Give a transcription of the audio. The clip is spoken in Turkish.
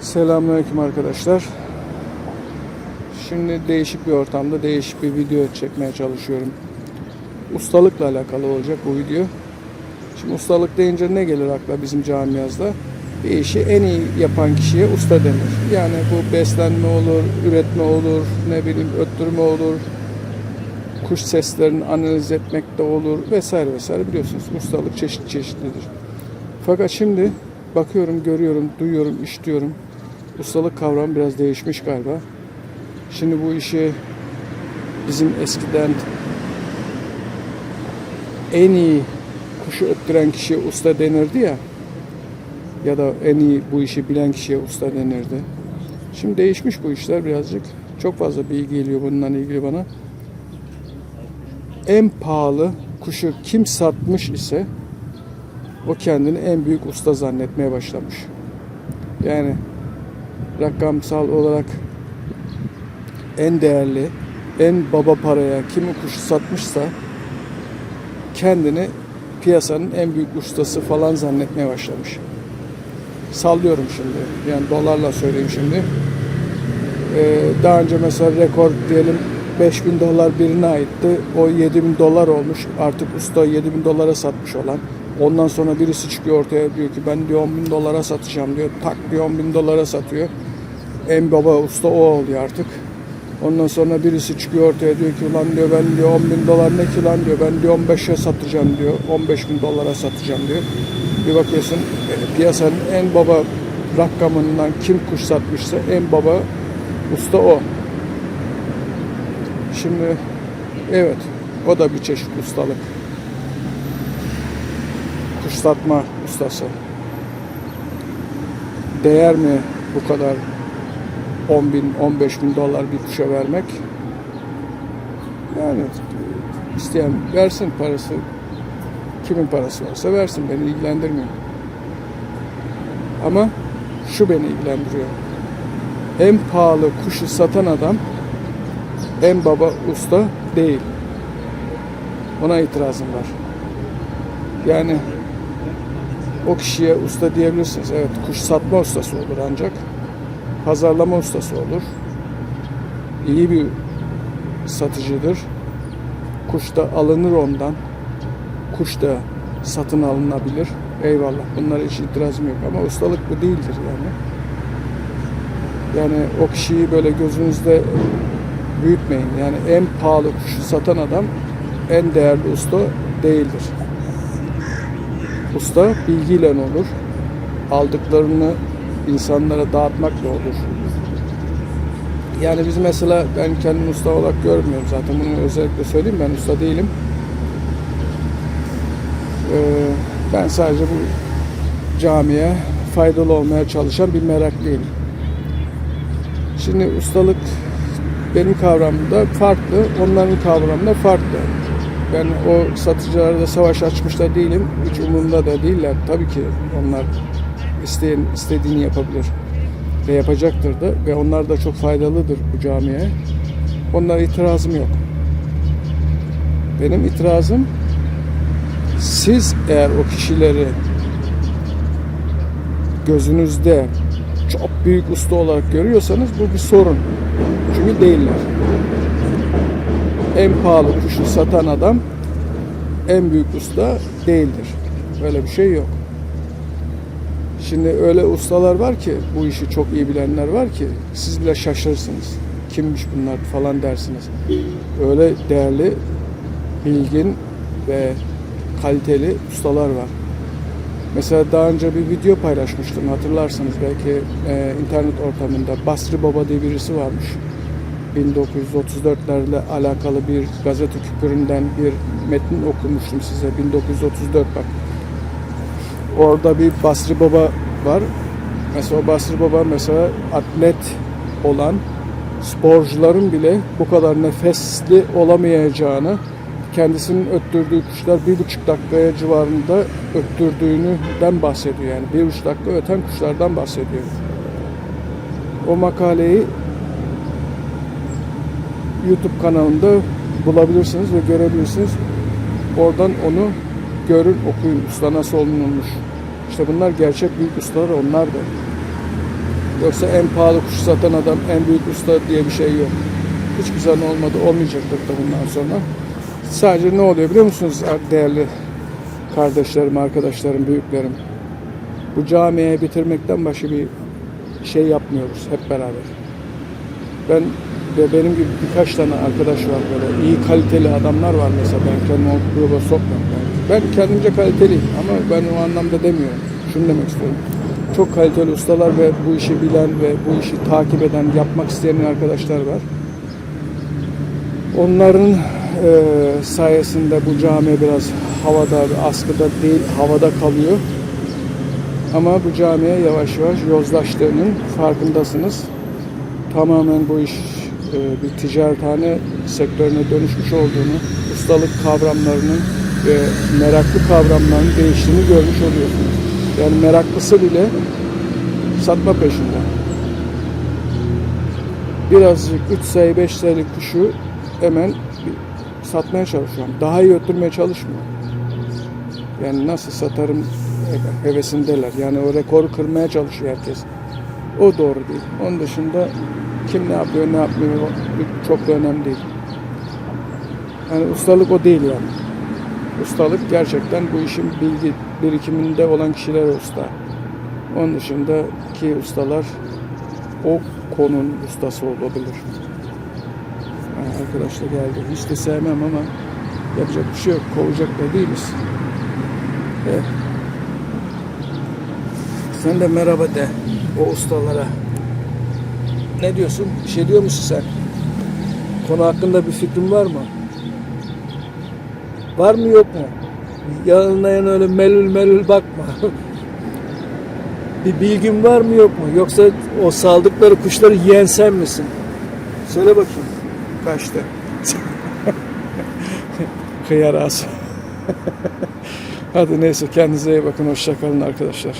Selamünaleyküm arkadaşlar. Şimdi değişik bir ortamda değişik bir video çekmeye çalışıyorum. Ustalıkla alakalı olacak bu video. Şimdi ustalık deyince ne gelir akla bizim camiazda? Bir işi en iyi yapan kişiye usta denir. Yani bu beslenme olur, üretme olur, ne bileyim öttürme olur, kuş seslerini analiz etmek de olur vesaire vesaire biliyorsunuz ustalık çeşit çeşitlidir. Fakat şimdi bakıyorum, görüyorum, duyuyorum, işitiyorum. Ustalık kavramı biraz değişmiş galiba. Şimdi bu işi bizim eskiden en iyi kuşu öttüren kişiye usta denirdi ya ya da en iyi bu işi bilen kişiye usta denirdi. Şimdi değişmiş bu işler birazcık. Çok fazla bilgi geliyor bununla ilgili bana. En pahalı kuşu kim satmış ise o kendini en büyük usta zannetmeye başlamış. Yani rakamsal olarak en değerli, en baba paraya kimi kuşu satmışsa kendini piyasanın en büyük ustası falan zannetmeye başlamış. Sallıyorum şimdi. Yani dolarla söyleyeyim şimdi. Ee, daha önce mesela rekor diyelim 5000 dolar birine aitti. O 7000 dolar olmuş. Artık usta 7000 dolara satmış olan. Ondan sonra birisi çıkıyor ortaya diyor ki ben diyor 10 bin dolara satacağım diyor. Tak diyor 10 bin dolara satıyor. En baba usta o oluyor artık. Ondan sonra birisi çıkıyor ortaya diyor ki ulan diyor ben diyor 10 bin dolar ne ki lan diyor. Ben diyor 15'e satacağım diyor. 15 bin dolara satacağım diyor. Bir bakıyorsun e, piyasanın en baba rakamından kim kuş satmışsa en baba usta o. Şimdi evet o da bir çeşit ustalık. Kuş satma ustası. Değer mi bu kadar 10 bin, 15 bin dolar bir kuşa vermek? Yani isteyen versin parası. Kimin parası varsa versin. Beni ilgilendirmiyor. Ama şu beni ilgilendiriyor. En pahalı kuşu satan adam en baba usta değil. Ona itirazım var. Yani o kişiye usta diyebilirsiniz. Evet kuş satma ustası olur ancak pazarlama ustası olur. İyi bir satıcıdır. Kuş da alınır ondan. Kuş da satın alınabilir. Eyvallah. Bunlara hiç itirazım yok ama ustalık bu değildir yani. Yani o kişiyi böyle gözünüzde büyütmeyin. Yani en pahalı kuşu satan adam en değerli usta değildir. Usta bilgiyle olur. Aldıklarını insanlara dağıtmakla olur. Yani biz mesela ben kendimi usta olarak görmüyorum zaten bunu özellikle söyleyeyim ben usta değilim. Ee, ben sadece bu camiye faydalı olmaya çalışan bir meraklıyım. Şimdi ustalık benim kavramımda farklı, onların kavramında farklı. Ben o satıcılarda savaş açmış da değilim, hiç umurumda da değiller. Tabii ki onlar isteyen istediğini yapabilir ve yapacaktır da ve onlar da çok faydalıdır bu camiye. Onlara itirazım yok. Benim itirazım siz eğer o kişileri gözünüzde çok büyük usta olarak görüyorsanız bu bir sorun. Çünkü değiller. En pahalı kuşu satan adam en büyük usta değildir. Böyle bir şey yok. Şimdi öyle ustalar var ki bu işi çok iyi bilenler var ki siz bile şaşırırsınız. Kimmiş bunlar falan dersiniz. Öyle değerli, bilgin ve kaliteli ustalar var. Mesela daha önce bir video paylaşmıştım hatırlarsınız belki e, internet ortamında Basri Baba diye birisi varmış. 1934'lerle alakalı bir gazete küpüründen bir metin okumuştum size 1934 bak. Orada bir Basri Baba var. Mesela Basri Baba mesela atlet olan sporcuların bile bu kadar nefesli olamayacağını kendisinin öttürdüğü kuşlar bir buçuk dakikaya civarında öttürdüğünden bahsediyor. Yani bir buçuk dakika öten kuşlardan bahsediyor. O makaleyi YouTube kanalında bulabilirsiniz ve görebilirsiniz. Oradan onu görün, okuyun. Usta nasıl olunmuş. İşte bunlar gerçek büyük ustalar onlar da. Yoksa en pahalı kuş satan adam, en büyük usta diye bir şey yok. Hiçbir zaman olmadı, olmayacaktır da bundan sonra. Sadece ne oluyor biliyor musunuz değerli kardeşlerim, arkadaşlarım, büyüklerim? Bu camiye bitirmekten başka bir şey yapmıyoruz hep beraber. Ben ve benim gibi birkaç tane arkadaş var böyle iyi kaliteli adamlar var mesela ben kendimi o gruba sokmam. Ben, ben kendimce kaliteliyim ama ben o anlamda demiyorum. Şunu demek istiyorum. Çok kaliteli ustalar ve bu işi bilen ve bu işi takip eden, yapmak isteyen arkadaşlar var. Onların e, sayesinde bu cami biraz havada, askıda değil, havada kalıyor. Ama bu camiye yavaş yavaş yozlaştığının farkındasınız. Tamamen bu iş e, bir ticarethane sektörüne dönüşmüş olduğunu, ustalık kavramlarının ve meraklı kavramların değiştiğini görmüş oluyorsunuz. Yani meraklısı bile satma peşinde. Birazcık 3 sayı 5 sayılık kuşu hemen satmaya çalışıyorum. Daha iyi öttürmeye çalışmıyor. Yani nasıl satarım hevesindeler. Yani o rekoru kırmaya çalışıyor herkes. O doğru değil. Onun dışında kim ne yapıyor ne yapmıyor çok da önemli değil. Yani ustalık o değil yani. Ustalık gerçekten bu işin bilgi birikiminde olan kişiler usta. Onun dışındaki ustalar o konunun ustası olabilir. Ha, arkadaş da geldi. Hiç de sevmem ama yapacak bir şey yok. Kovacak da değiliz. Evet. Sen de merhaba de o ustalara. Ne diyorsun? Bir şey diyor musun sen? Konu hakkında bir fikrin var mı? Var mı yok mu? Yanına yan öyle melül melül bakma. bir bilgin var mı yok mu? Yoksa o saldıkları kuşları yiyen misin? Söyle bakayım. Kaçtı. Kıyar. Hadi neyse kendinize iyi bakın. Hoşçakalın arkadaşlar.